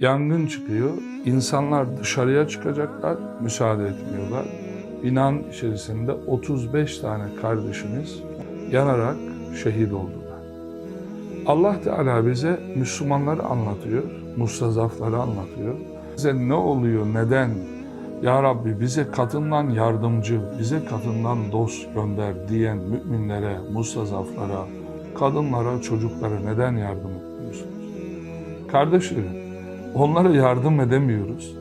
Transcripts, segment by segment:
Yangın çıkıyor. İnsanlar dışarıya çıkacaklar, müsaade etmiyorlar. Binanın içerisinde 35 tane kardeşimiz yanarak şehit oldular. Allah Teala bize Müslümanları anlatıyor, mustazafları anlatıyor. Bize ne oluyor, neden? Ya Rabbi bize katından yardımcı, bize katından dost gönder diyen müminlere, mustazaflara, kadınlara, çocuklara neden yardım etmiyorsunuz? Kardeşlerim, onlara yardım edemiyoruz.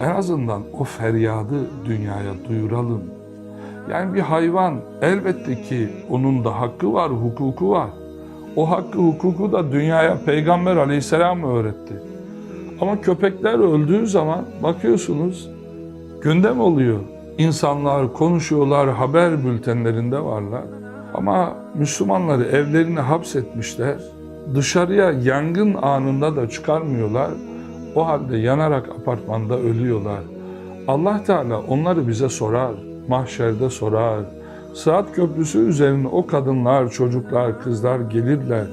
En azından o feryadı dünyaya duyuralım. Yani bir hayvan elbette ki onun da hakkı var, hukuku var. O hakkı, hukuku da dünyaya Peygamber aleyhisselam öğretti. Ama köpekler öldüğü zaman bakıyorsunuz gündem oluyor. İnsanlar konuşuyorlar, haber bültenlerinde varlar. Ama Müslümanları evlerine hapsetmişler. Dışarıya yangın anında da çıkarmıyorlar. O halde yanarak apartmanda ölüyorlar. Allah Teala onları bize sorar, mahşerde sorar. Sırat köprüsü üzerine o kadınlar, çocuklar, kızlar gelirler.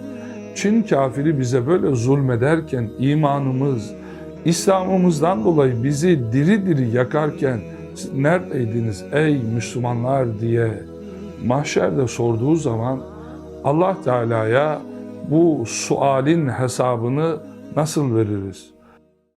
Çin kafiri bize böyle zulmederken imanımız, İslam'ımızdan dolayı bizi diri diri yakarken neredeydiniz ey Müslümanlar diye mahşerde sorduğu zaman Allah Teala'ya bu sualin hesabını nasıl veririz?